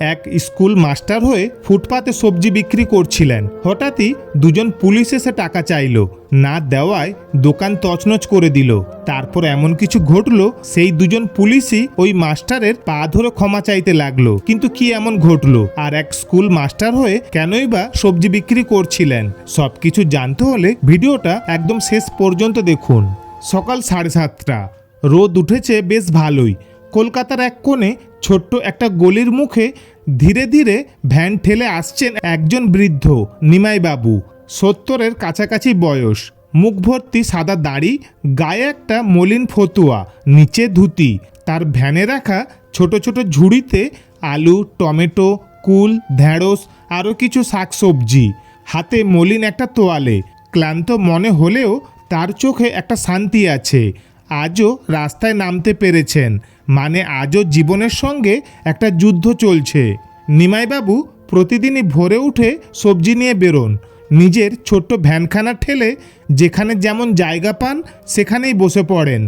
এক school master হয়ে ফুটপাতে সবজি বিক্রি করছিলেন। হঠাৎই দুজন পুলিশ এসে টাকা চাইলো। না দেওয়ায় দোকান তছনছ করে দিল। তারপর এমন কিছু ঘটলো, সেই দুজন পুলিশই ওই মাস্টারের পা ধরে ক্ষমা চাইতে লাগল। কিন্তু কি এমন ঘটলো? আর এক স্কুল মাস্টার হয়ে কেনই বা সবজি বিক্রি করছিলেন? সবকিছু জানতে হলে ভিডিওটা একদম শেষ পর্যন্ত দেখুন। সকাল সাড়ে সাতটা। রোদ উঠেছে বেশ ভালোই। কলকাতার এক কোণে ছোট্ট একটা গলির মুখে ধীরে ধীরে ভ্যান ঠেলে আসছেন একজন বৃদ্ধ, নিমাইবাবু। সত্তরের কাছাকাছি বয়স। মুখ ভর্তি সাদা দাড়ি, গায়ে একটা মলিন ফতুয়া, নিচে ধুতি। তার ভ্যানে রাখা ছোট ছোট ঝুড়িতে আলু, টমেটো, কুল, ঢেঁড়স, আরও কিছু শাকসবজি। হাতে মলিন একটা তোয়ালে। ক্লান্ত মনে হলেও তার চোখে একটা শান্তি আছে। আজও রাস্তায় নামতে পেরেছেন। মানে আজও জীবনের সঙ্গে একটা যুদ্ধ চলছে। নিমাইবাবু প্রতিদিনই ভোরে উঠে সবজি নিয়ে বেরোন। নিজের ছোট্ট ভ্যানখানা ঠেলে যেখানে যেমন জায়গা পান, সেখানেই বসে পড়েন।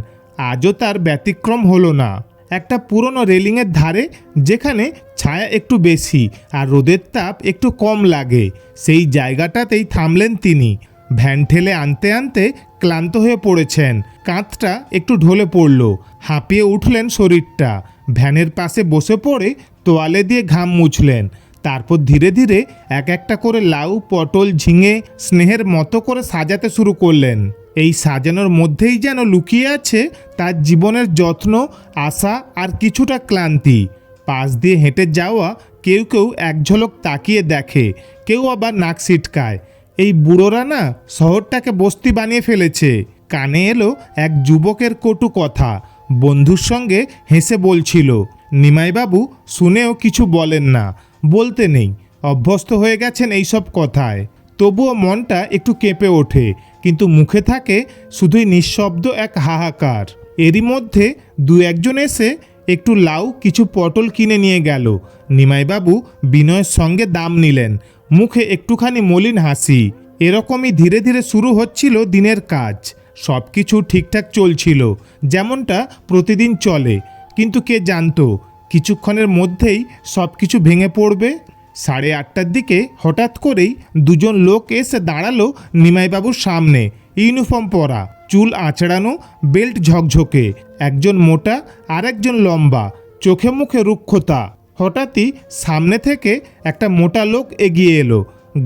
আজও তার ব্যতিক্রম হলো না। একটা পুরনো রেলিংয়ের ধারে যেখানে ছায়া একটু বেশি আর রোদের তাপ একটু কম লাগে, সেই জায়গাটাতেই থামলেন তিনি। ভ্যান ঠেলে আনতে আনতে ক্লান্ত হয়ে পড়েছেন। কাঁধটা একটু ঢলে পড়ল। হাঁপিয়ে উঠলেন শরীরটা। ভ্যানের পাশে বসে পড়ে তোয়ালে দিয়ে ঘাম মুছলেন। তারপর ধীরে ধীরে এক একটা করে লাউ, পটল ঝিঙে স্নেহের মতো করে সাজাতে শুরু করলেন। এই সাজানোর মধ্যেই যেন লুকিয়ে আছে তার জীবনের যত্ন, আশা আর কিছুটা ক্লান্তি। পাশ দিয়ে হেঁটে যাওয়া কেউ কেউ এক ঝলক তাকিয়ে দেখে, কেউ আবার নাক সিটকায় এই বুড়োরা না শহরটাকে বস্তি বানিয়ে ফেলেছে। কানে এলো এক যুবকের কটু কথা। বন্ধুর সঙ্গে হেসে বলছিল, নিমাইবাবু, শুনেও কিছু বলেন না। বলতে নেই, অভ্যস্ত হয়ে গেছেন এইসব কথায়। তবুও মনটা একটু কেঁপে ওঠে, কিন্তু মুখে থাকে শুধুই নিঃশব্দ এক হাহাকার। এরই মধ্যে দু একজন এসে একটু লাউ, কিছু পটল কিনে নিয়ে গেল। নিমাইবাবু বিনয়ের সঙ্গে দাম নিলেন। মুখে একটুখানি মলিন হাসি। এরকমই ধীরে ধীরে শুরু হচ্ছিল দিনের কাজ। সব কিছু ঠিকঠাক চলছিল, যেমনটা প্রতিদিন চলে। কিন্তু কে জানতো, কিছুক্ষণের মধ্যেই সব কিছু ভেঙে পড়বে? সাড়ে আটটার দিকে হঠাৎ করেই দুজন লোক এসে দাঁড়াল নিমাইবাবুর সামনে। ইউনিফর্ম পরা, চুল আঁচড়ানো, বেল্ট ঝকঝকে। একজন মোটা আর একজন লম্বা, চোখে মুখে রুক্ষতা। হঠাৎই সামনে থেকে একটা মোটা লোক এগিয়ে এলো।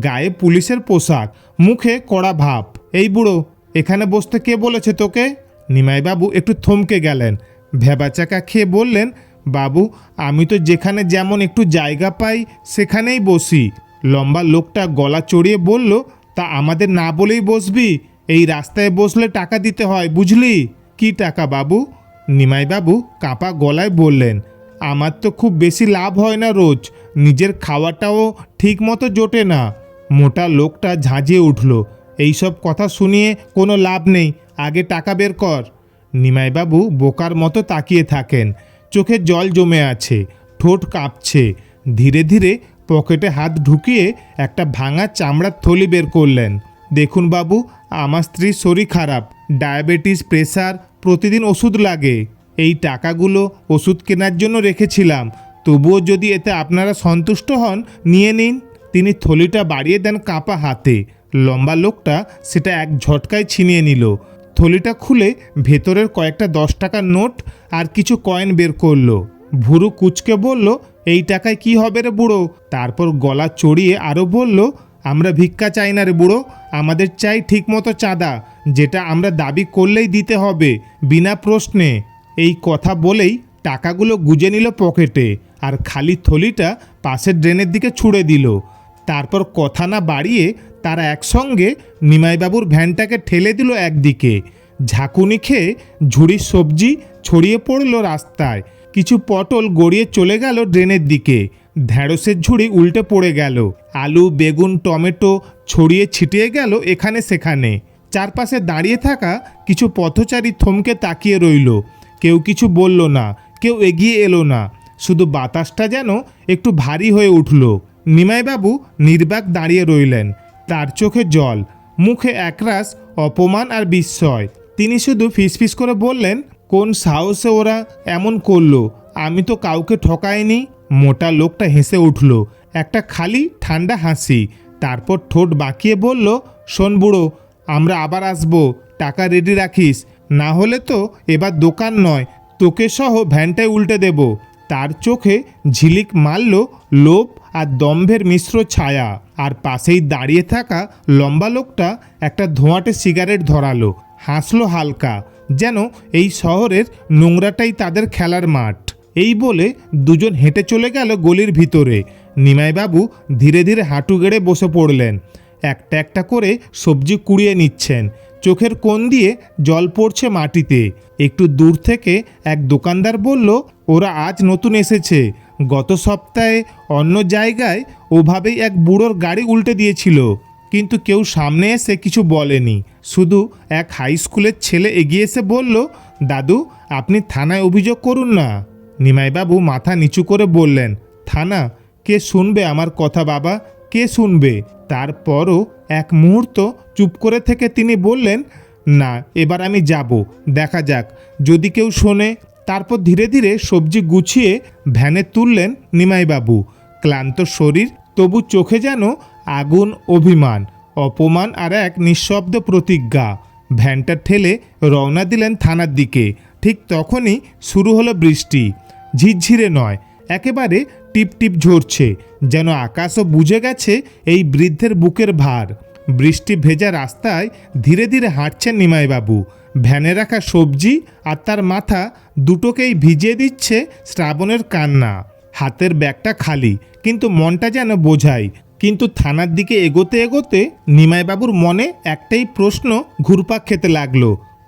গায়ে পুলিশের পোশাক, মুখে কড়া ভাব। এই বুড়ো, এখানে বসতে কে বলেছে তোকে? নিমাইবাবু একটু থমকে গেলেন। ভেবাচাকা খেয়ে বললেন, বাবু, আমি তো যেখানে যেমন একটু জায়গা পাই, সেখানেই বসি। লম্বা লোকটা গলা চড়িয়ে বলল, তা আমাদের না বলেই বসবি? এই রাস্তায় বসলে টাকা দিতে হয়, বুঝলি? কি টাকা বাবু? নিমাইবাবু কাঁপা গলায় বললেন আমার তো খুব বেশি লাভ হয় না রোজ। নিজের খাওয়াটাও ঠিক মতো জোটে না। মোটা লোকটা ঝাঁঝিয়ে উঠল। এইসব কথা শুনিয়ে কোনো লাভ নেই, আগে টাকা বের কর। নিমাইবাবু বোকার মতো তাকিয়ে থাকেন। চোখে জল জমে আছে, ঠোঁট কাঁপছে। ধীরে ধীরে পকেটে হাত ঢুকিয়ে একটা ভাঙা চামড়ার থলি বের করলেন। দেখুন বাবু, আমার স্ত্রীর শরীর খারাপ, ডায়াবেটিস, প্রেসার, প্রতিদিন ওষুধ লাগে। এই টাকাগুলো ওষুধ কেনার জন্য রেখেছিলাম। তবুও যদি এতে আপনারা সন্তুষ্ট হন, নিয়ে নিন। তিনি থলিটা বাড়িয়ে দেন কাঁপা হাতে। লম্বা লোকটা সেটা এক ঝটকায় ছিনিয়ে নিল। থলিটা খুলে ভেতরের কয়েকটা দশ টাকার নোট আর কিছু কয়েন বের করল। ভুরু কুচকে বলল, এই টাকায় কি হবে রে বুড়ো? তারপর গলা চড়িয়ে আরও বলল, আমরা ভিক্ষা চাই না রে বুড়ো, আমাদের চাই ঠিকমতো চাঁদা, যেটা আমরা দাবি করলেই দিতে হবে, বিনা প্রশ্নে। এই কথা বলেই টাকাগুলো গুজে নিল পকেটে আর খালি থলিটা পাশের ড্রেনের দিকে ছুঁড়ে দিল। তারপর কথা না বাড়িয়ে তারা একসঙ্গে নিমাইবাবুর ভ্যানটাকে ঠেলে দিল একদিকে। ঝাঁকুনি খেয়ে ঝুড়ির সবজি ছড়িয়ে পড়ল রাস্তায়। কিছু পটল গড়িয়ে চলে গেল ড্রেনের দিকে। ঢ্যাঁড়সের ঝুড়ি উল্টে পড়ে গেল। আলু, বেগুন, টমেটো ছড়িয়ে ছিটিয়ে গেল এখানে সেখানে। চারপাশে দাঁড়িয়ে থাকা কিছু পথচারী থমকে তাকিয়ে রইল। কেউ কিছু বলল না, কেউ এগিয়ে এলো না। শুধু বাতাসটা যেন একটু ভারী হয়ে উঠল। নিমাইবাবু নির্বাক দাঁড়িয়ে রইলেন। তার চোখে জল, মুখে একরাশ অপমান আর বিস্ময়। তিনি শুধু ফিসফিস করে বললেন, কোন সাহসে ওরা এমন করল? আমি তো কাউকে ঠকাইনি। মোটা লোকটা হেসে উঠল, একটা খালি ঠান্ডা হাসি। তারপর ঠোঁট বাঁকিয়ে বলল, শোন বুড়ো, আমরা আবার আসব, টাকা রেডি রাখিস। না হলে তো এবার দোকান নয় তোকে সহ ভ্যানটায় উল্টে দেব। তার চোখে ঝিলিক মারল লোভ আর দম্ভের মিশ্র ছায়া। আর পাশেই দাঁড়িয়ে থাকা লম্বা লোকটা একটা ধোঁয়াটে সিগারেট ধরালো। হাসলো হালকা, যেন এই শহরের নোংরাটাই তাদের খেলার মাঠ। এই বলে দুজন হেঁটে চলে গেল গলির ভিতরে। নিমাইবাবু ধীরে ধীরে হাঁটু গেড়ে বসে পড়লেন। একটা একটা করে সবজি কুড়িয়ে নিচ্ছেন। চোখের কোণ দিয়ে জল পড়ছে মাটিতে। একটু দূর থেকে এক দোকানদার বলল, ওরা আজ নতুন এসেছে। গত সপ্তাহে অন্য জায়গায় ওভাবেই এক বুড়োর গাড়ি উল্টে দিয়েছিল। কিন্তু কেউ সামনে এসে কিছু বলেনি। শুধু এক হাই স্কুলের ছেলে এগিয়ে এসে বলল, দাদু, আপনি থানায় অভিযোগ করুন না। নিমাইবাবু মাথা নিচু করে বললেন, থানা? কে শুনবে আমার কথা বাবা? কে শুনবে? তারপরও এক মুহূর্ত চুপ করে থেকে তিনি বললেন, না, এবার আমি যাব। দেখা যাক। যদি কেউ শোনে? তারপর ধীরে ধীরে সবজি গুছিয়ে ভ্যানে তুললেন নিমাইবাবু। ক্লান্ত শরীর, তবু চোখে যেন আগুন অভিমান, অপমান আর এক নিঃশব্দ প্রতিজ্ঞা। ভ্যানটা ঠেলে রওনা দিলেন থানার দিকে। ঠিক তখনই শুরু হলো বৃষ্টি। ঝিরঝিরে নয় একেবারে টিপ টিপ ঝরছে, যেন আকাশও বুঝে গেছে এই বৃদ্ধের বুকের ভার। বৃষ্টি ভেজা রাস্তায় ধীরে ধীরে হাঁটছেন নিমাইবাবু। ভ্যানে রাখা সবজি আর তার মাথা দুটোকেই ভিজিয়ে দিচ্ছে শ্রাবণের কান্না। হাতের ব্যাগটা খালি, কিন্তু মনটা যেন বোঝায়। কিন্তু থানার দিকে এগোতে এগোতে নিমাইবাবুর মনে একটাই প্রশ্ন ঘুরপাক খেতে লাগল।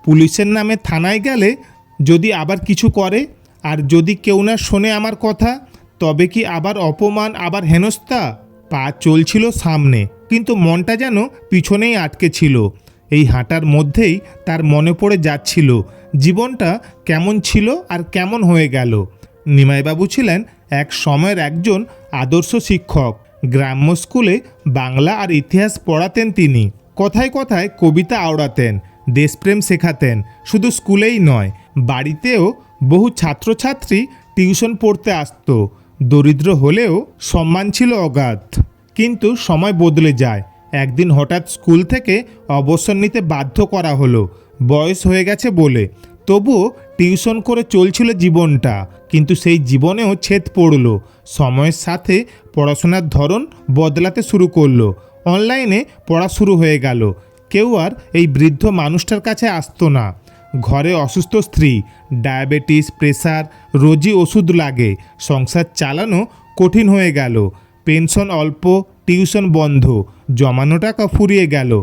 পুলিশের নামে থানায় গেলে যদি আবার কিছু করে? আর যদি কেউ না শোনে আমার কথা, তবে কি আবার অপমান, আবার হেনস্থা? পা চলছিল সামনে, কিন্তু মনটা যেন পিছনেই আটকে ছিল। এই হাঁটার মধ্যেই তার মনে পড়ে যাচ্ছিল, জীবনটা কেমন ছিল আর কেমন হয়ে গেল। নিমাইবাবু ছিলেন এক সময়ের একজন আদর্শ শিক্ষক। গ্রাম্য স্কুলে বাংলা আর ইতিহাস পড়াতেন তিনি। কথায় কথায় কবিতা আওড়াতেন, দেশপ্রেম শেখাতেন, শুধু স্কুলেই নয়, বাড়িতেও বহু ছাত্রছাত্রী টিউশন পড়তে আসতো। দরিদ্র হলেও সম্মান ছিল অগাধ। কিন্তু সময় বদলে যায়। একদিন হঠাৎ স্কুল থেকে অবসর নিতে বাধ্য করা হলো। বয়স হয়ে গেছে বলে। তবুও টিউশন করে চলছিল জীবনটা। কিন্তু সেই জীবনেও ছেদ পড়ল। সময়ের সাথে পড়াশোনার ধরন বদলাতে শুরু করল। অনলাইনে পড়া শুরু হয়ে গেল। কেউ আর এই বৃদ্ধ মানুষটার কাছে আসতো না। ঘরে অসুস্থ স্ত্রী, ডায়াবেটিস, প্রেসার, রোজই ওষুধ লাগে, সংসার চালানো কঠিন হয়ে গেল, পেনশন অল্প, টিউশন বন্ধ, জমানো টাকা ফুরিয়ে গেল।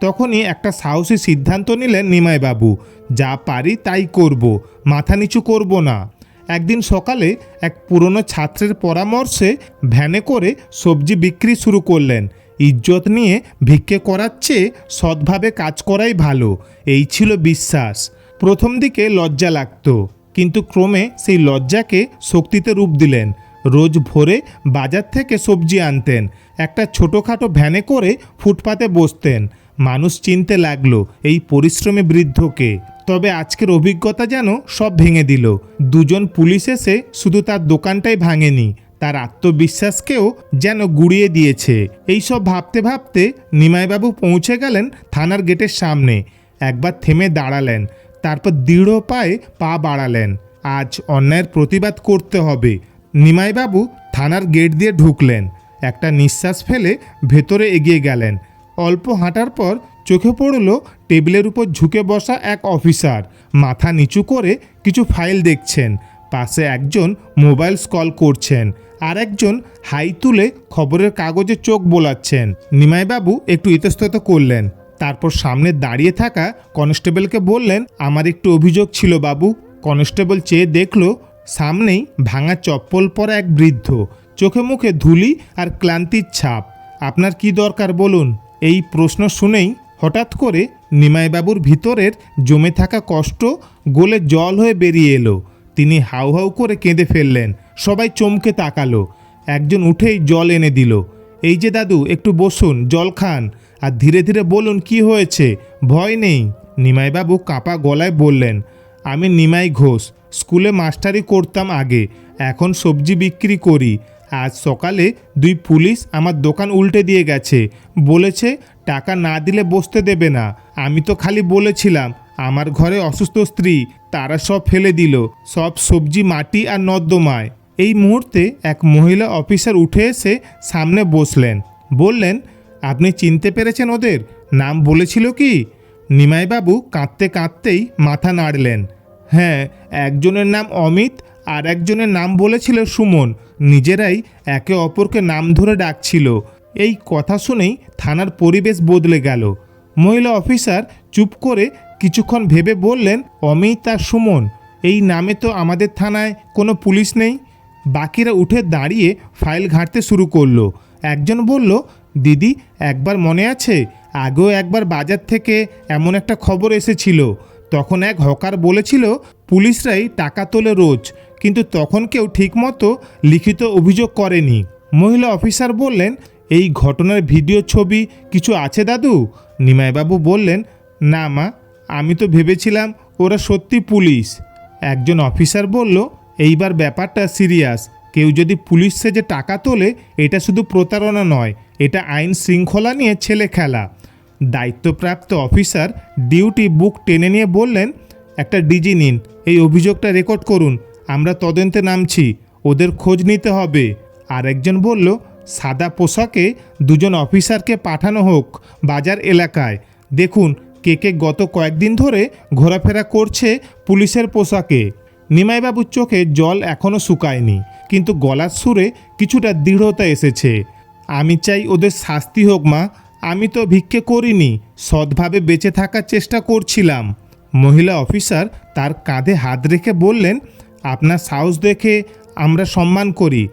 তখনই একটা সাহসী সিদ্ধান্ত নিলেন নিমাইবাবু, যা পারি তাই করব, মাথা নিচু করব না। একদিন সকালে এক পুরনো ছাত্রের পরামর্শে ভ্যানে করে সবজি বিক্রি শুরু করলেন ইজ্জত নিয়ে ভিক্ষে করার চেয়ে সৎভাবে কাজ করাই ভালো। এই ছিল বিশ্বাস। প্রথম দিকে লজ্জা লাগতো, কিন্তু ক্রমে সেই লজ্জাকে শক্তিতে রূপ দিলেন। রোজ ভোরে বাজার থেকে সবজি আনতেন, একটা ছোটোখাটো ভ্যানে করে ফুটপাতে বসতেন। মানুষ চিনতে লাগল এই পরিশ্রমী বৃদ্ধকে। তবে আজকের অভিজ্ঞতা যেন সব ভেঙে দিল। দুজন পুলিশ এসে শুধু তার দোকানটাই ভাঙেনি। তার আত্মবিশ্বাসকেও যেন গুড়িয়ে দিয়েছে। এইসব ভাবতে ভাবতে নিমাইবাবু পৌঁছে গেলেন থানার গেটের সামনে। একবার থেমে দাঁড়ালেন, তারপর দৃঢ় পায়ে পা বাড়ালেন। আজ অন্যায়ের প্রতিবাদ করতে হবে। নিমাইবাবু থানার গেট দিয়ে ঢুকলেন। একটা নিঃশ্বাস ফেলে ভেতরে এগিয়ে গেলেন। অল্প হাঁটার পর চোখে পড়ল টেবিলের উপর ঝুঁকে বসা এক অফিসার। মাথা নিচু করে কিছু ফাইল দেখছেন। পাশে একজন মোবাইল কল করছেন। আর একজন হাই তুলে খবরের কাগজে চোখ বোলাচ্ছেন। নিমাইবাবু একটু ইতস্তত করলেন। তারপর সামনে দাঁড়িয়ে থাকা কনস্টেবলকে বললেন, আমার একটু অভিযোগ ছিল বাবু। কনস্টেবল চেয়ে দেখল, সামনেই ভাঙা চপ্পল পরা এক বৃদ্ধ। চোখে মুখে ধুলি আর ক্লান্তির ছাপ। আপনার কি দরকার বলুন? এই প্রশ্ন শুনেই হঠাৎ করে নিমাইবাবুর ভিতরের জমে থাকা কষ্ট গোলে জল হয়ে বেরিয়ে এলো। তিনি হাউ হাউ করে কেঁদে ফেললেন। সবাই চমকে তাকালো। একজন উঠেই জল এনে দিল। এই যে দাদু, একটু বসুন, জল খান। আর ধীরে ধীরে বলুন, কি হয়েছে? ভয় নেই। নিমাইবাবু কাঁপা গলায় বললেন, আমি নিমাই ঘোষ। স্কুলে মাস্টারি করতাম আগে, এখন সবজি বিক্রি করি। আজ সকালে দুই পুলিশ আমার দোকান উল্টে দিয়ে গেছে। বলেছে, টাকা না দিলে বসতে দেবে না। আমি তো খালি বলেছিলাম আমার ঘরে অসুস্থ স্ত্রী, তারা সব ফেলে দিল, সব সবজি, মাটি আর নর্দমায়। এই মুহূর্তে এক মহিলা অফিসার উঠে এসে সামনে বসলেন। বললেন, আপনি চিনতে পেরেছেন ওদের? নাম বলেছিল কি? নিমাইবাবু কাঁদতে কাঁদতেই মাথা নাড়লেন। হ্যাঁ একজনের নাম অমিত আর একজনের নাম বলেছিল সুমন। নিজেরাই একে অপরকে নাম ধরে ডাকছিল। এই কথা শুনেই থানার পরিবেশ বদলে গেল। মহিলা অফিসার চুপ করে কিছুক্ষণ ভেবে বললেন, অমিত আর সুমন, এই নামে তো আমাদের থানায় কোনো পুলিশ নেই। বাকিরা উঠে দাঁড়িয়ে ফাইল ঘাঁটতে শুরু করল। একজন বলল, দিদি, একবার মনে আছে? আগেও একবার বাজার থেকে এমন একটা খবর এসেছিল। তখন এক হকার বলেছিল, পুলিশরাই টাকা তোলে রোজ, কিন্তু তখন কেউ ঠিকমতো লিখিত অভিযোগ করেনি। মহিলা অফিসার বললেন, এই ঘটনার ভিডিও ছবি কিছু আছে দাদু? নিমাইবাবু বললেন, না মা আমি তো ভেবেছিলাম ওরা সত্যি পুলিশ। একজন অফিসার বলল, এইবার ব্যাপারটা সিরিয়াস। কেউ যদি পুলিশ সেজে টাকা তোলে, এটা শুধু প্রতারণা নয়, এটা আইন শৃঙ্খলা নিয়ে ছেলে খেলা। দায়িত্বপ্রাপ্ত অফিসার ডিউটি বুক টেনে নিয়ে বললেন, একটা ডিজি নিন, এই অভিযোগটা রেকর্ড করুন, আমরা তদন্তে নামছি, ওদের খোঁজ নিতে হবে। আরেকজন বলল, সাদা পোশাকে দুজন অফিসারকে পাঠানো হোক, বাজার এলাকায়। দেখুন কে কে গত কয়েকদিন ধরে ঘোরাফেরা করছে পুলিশের পোশাকে। নিমাইবাবুর চোখে জল এখনও শুকায়নি, কিন্তু গলার সুরে কিছুটা দৃঢ়তা এসেছে। আমি চাই ওদের শাস্তি হোক, মা। আমি তো ভিক্ষে করিনি, সৎভাবে বেঁচে থাকার চেষ্টা করছিলাম। মহিলা অফিসার তার কাঁধে হাত রেখে বললেন, আপনার সাহস দেখে আমরা সম্মান করি।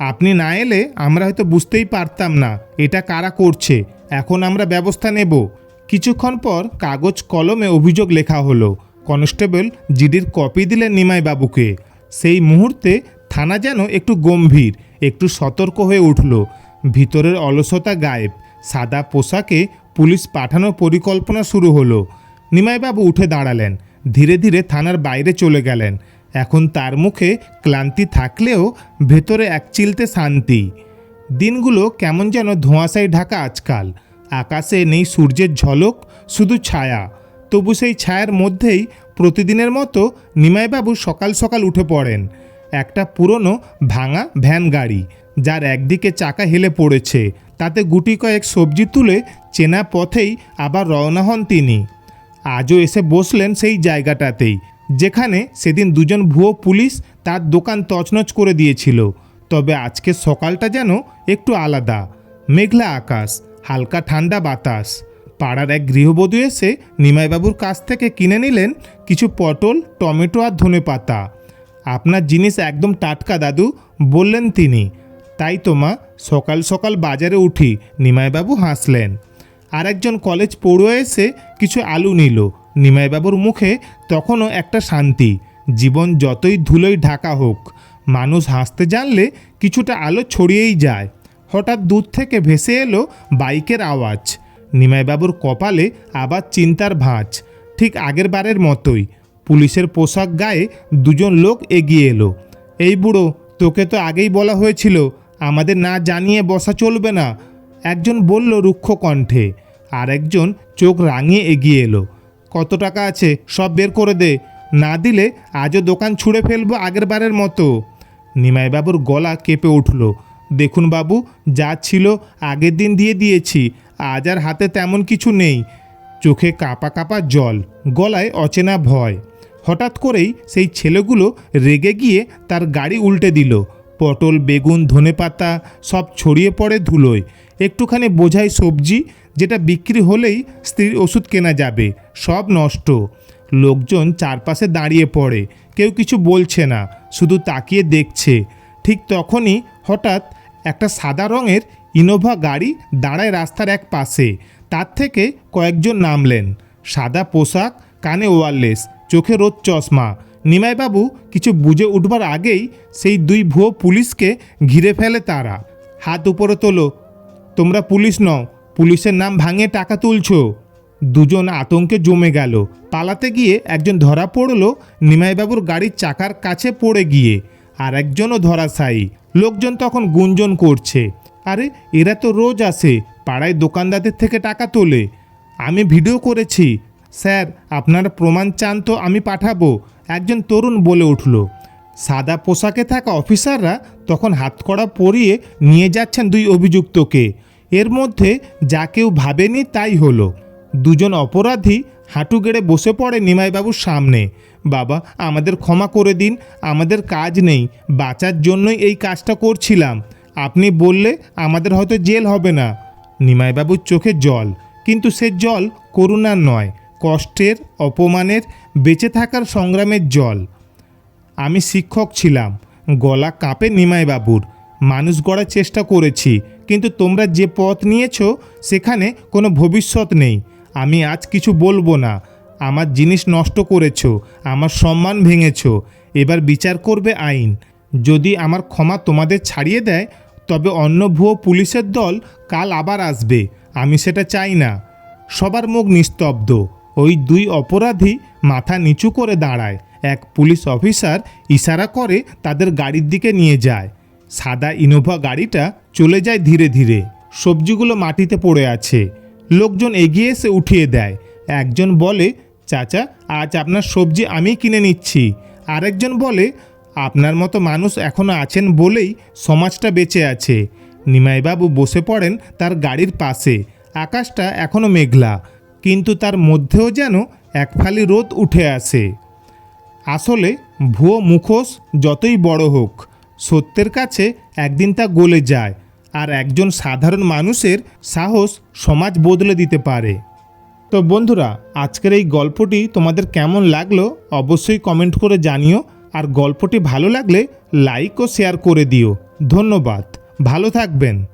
আপনি না এলে আমরা হয়তো বুঝতেই পারতাম না, এটা কারা করছে। এখন আমরা ব্যবস্থা নেব। কিছুক্ষণ পর কাগজ কলমে অভিযোগ লেখা হলো। কনস্টেবল জিডির কপি দিলেন নিমাই বাবুকে সেই মুহূর্তে থানা যেন একটু গম্ভীর, একটু সতর্ক হয়ে উঠল। ভিতরের অলসতা গায়েব, সাদা পোশাকে পুলিশ পাঠানোর পরিকল্পনা শুরু হলো। নিমাইবাবু উঠে দাঁড়ালেন, ধীরে ধীরে থানার বাইরে চলে গেলেন। এখন তার মুখে ক্লান্তি থাকলেও ভেতরে এক চিলতে শান্তি। দিনগুলো কেমন যেন ধোঁয়াশায় ঢাকা আজকাল। আকাশে নেই সূর্যের ঝলক, শুধু ছায়া। তবু সেই ছায়ার মধ্যেই প্রতিদিনের মতো নিমাইবাবু সকাল সকাল উঠে পড়েন। একটা পুরনো ভাঙা ভ্যান গাড়ি, যার একদিকে চাকা হেলে পড়েছে, তাতে গুটি কয়েক সবজি তুলে চেনা পথেই আবার রওনা হন তিনি। আজও এসে বসলেন সেই জায়গাটাতেই, যেখানে সেদিন দুজন ভুয়ো পুলিশ তার দোকান তছনছ করে দিয়েছিল। তবে আজকে সকালটা যেন একটু আলাদা, মেঘলা আকাশ। হালকা ঠান্ডা বাতাস। পাড়ার এক গৃহবধূ এসে নিমাইবাবুর কাছ থেকে কিনে নিলেন কিছু পটল, টমেটো আর ধনে পাতা। আপনার জিনিস একদম টাটকা, দাদু, বললেন তিনি। তাই তো, মা, সকাল সকাল বাজারে উঠি, নিমাইবাবু হাসলেন। আর একজন কলেজ পড়ুয়া এসে কিছু আলু নিল। নিমাইবাবুর মুখে তখনও একটা শান্তি। জীবন যতই ধুলোই ঢাকা হোক, মানুষ হাসতে জানলে কিছুটা আলো ছড়িয়েই যায়। হঠাৎ দূর থেকে ভেসে এলো বাইকের আওয়াজ। নিমাইবাবুর কপালে আবার চিন্তার ভাঁজ। ঠিক আগের বারের মতোই পুলিশের পোশাক গায়ে দুজন লোক এগিয়ে এলো। এই বুড়ো, তোকে তো আগেই বলা হয়েছিল, আমাদের না জানিয়ে বসা চলবে না। একজন বলল রুক্ষ কণ্ঠে। আর একজন চোখ রাঙিয়ে এগিয়ে এলো। কত টাকা আছে, সব বের করে দে। না দিলে আজও দোকান ছুঁড়ে ফেলব আগের বারের মতো। নিমাইবাবুর গলা কেঁপে উঠল। দেখুন বাবু, যা ছিল আগের দিন দিয়ে দিয়েছি, আজ আর হাতে তেমন কিছু নেই। চোখে কাঁপা কাঁপা জল, গলায় অচেনা ভয়। হঠাৎ করেই সেই ছেলেগুলো রেগে গিয়ে তার গাড়ি উল্টে দিল। পটল, বেগুন, ধনেপাতা সব ছড়িয়ে পড়ে ধুলোয়। একটুখানি বোঝাই সবজি, যেটা বিক্রি হলেই স্ত্রীর ওষুধ কেনা যাবে, সব নষ্ট। লোকজন চারপাশে দাঁড়িয়ে পড়ে, কেউ কিছু বলছে না, শুধু তাকিয়ে দেখছে। ঠিক তখনই হঠাৎ একটা সাদা রঙের ইনোভা গাড়ি দাঁড়ায় রাস্তার এক পাশে। তার থেকে কয়েকজন নামলেন। সাদা পোশাক, কানে ওয়ারলেস, চোখে রোদ চশমা। নিমাইবাবু কিছু বুঝে উঠবার আগেই সেই দুই ভুয়ো পুলিশকে ঘিরে ফেলে তারা। হাত উপরে তোলো। তোমরা পুলিশ নও, পুলিশের নাম ভাঙে টাকা তুলছো। দুজন আতঙ্কে জমে গেল। পালাতে গিয়ে একজন ধরা পড়ল নিমাইবাবুর গাড়ির চাকার কাছে পড়ে গিয়ে। আর একজনও ধরা ধরাশায়ী লোকজন তখন গুঞ্জন করছে। আরে, এরা তো রোজ আসে, পাড়ায় দোকানদারদের থেকে টাকা তোলে। আমি ভিডিও করেছি। স্যার, আপনার প্রমাণ চান তো আমি পাঠাবো। একজন তরুণ বলে উঠল। সাদা পোশাকে থাকা অফিসাররা তখন হাতকড়া পরিয়ে নিয়ে যাচ্ছেন দুই অভিযুক্তকে। এর মধ্যে যা কেউ ভাবেনি তাই হলো। দুজন অপরাধী হাঁটু গেড়ে বসে পড়ে নিমাইবাবুর সামনে। বাবা, আমাদের ক্ষমা করে দিন, আমাদের কাজ নেই, বাঁচার জন্যই এই কাজটা করছিলাম। আপনি বললে আমাদের হয়তো জেল হবে না। নিমাইবাবুর চোখে জল, কিন্তু সে জল করুণার নয়, কষ্টের, অপমানের, বেঁচে থাকার সংগ্রামের জল। আমি শিক্ষক ছিলাম, গলা কাঁপে নিমাইবাবুর। মানুষ গড়ার চেষ্টা করেছি, কিন্তু তোমরা যে পথ নিয়েছো, সেখানে কোনো ভবিষ্যৎ নেই। আমি আজ কিছু বলব না। আমার জিনিস নষ্ট করেছ, আমার সম্মান ভেঙেছ, এবার বিচার করবে আইন। যদি আমার ক্ষমা তোমাদের ছাড়িয়ে দেয়, তবে অন্য ভুয়ো পুলিশের দল কাল আবার আসবে, আমি সেটা চাই না। সবার মুখ নিস্তব্ধ। ওই দুই অপরাধী মাথা নিচু করে দাঁড়ায়। এক পুলিশ অফিসার ইশারা করে তাদের গাড়ির দিকে নিয়ে যায়। সাদা ইনোভা গাড়িটা চলে যায় ধীরে ধীরে। সবজিগুলো মাটিতে পড়ে আছে। লোকজন এগিয়ে এসে উঠিয়ে দেয়। একজন বলে, চাচা, আজ আপনার সবজি আমি কিনে নিচ্ছি। আরেকজন বলে, আপনার মতো মানুষ এখনও আছেন বলেই সমাজটা বেঁচে আছে। নিমাইবাবু বসে পড়েন তার গাড়ির পাশে। আকাশটা এখনও মেঘলা, কিন্তু তার মধ্যেও যেন এক ফালি রোদ উঠে আসে। আসলে ভুয়ো মুখোশ যতই বড় হোক, সত্যের কাছে একদিন তা গলে যায়, আর একজন সাধারণ মানুষের সাহস সমাজ বদলে দিতে পারে। তো বন্ধুরা, আজকের এই গল্পটি তোমাদের কেমন লাগল অবশ্যই কমেন্ট করে জানিও। আর গল্পটি ভালো লাগলে লাইক ও শেয়ার করে দিও। ধন্যবাদ। ভালো থাকবেন।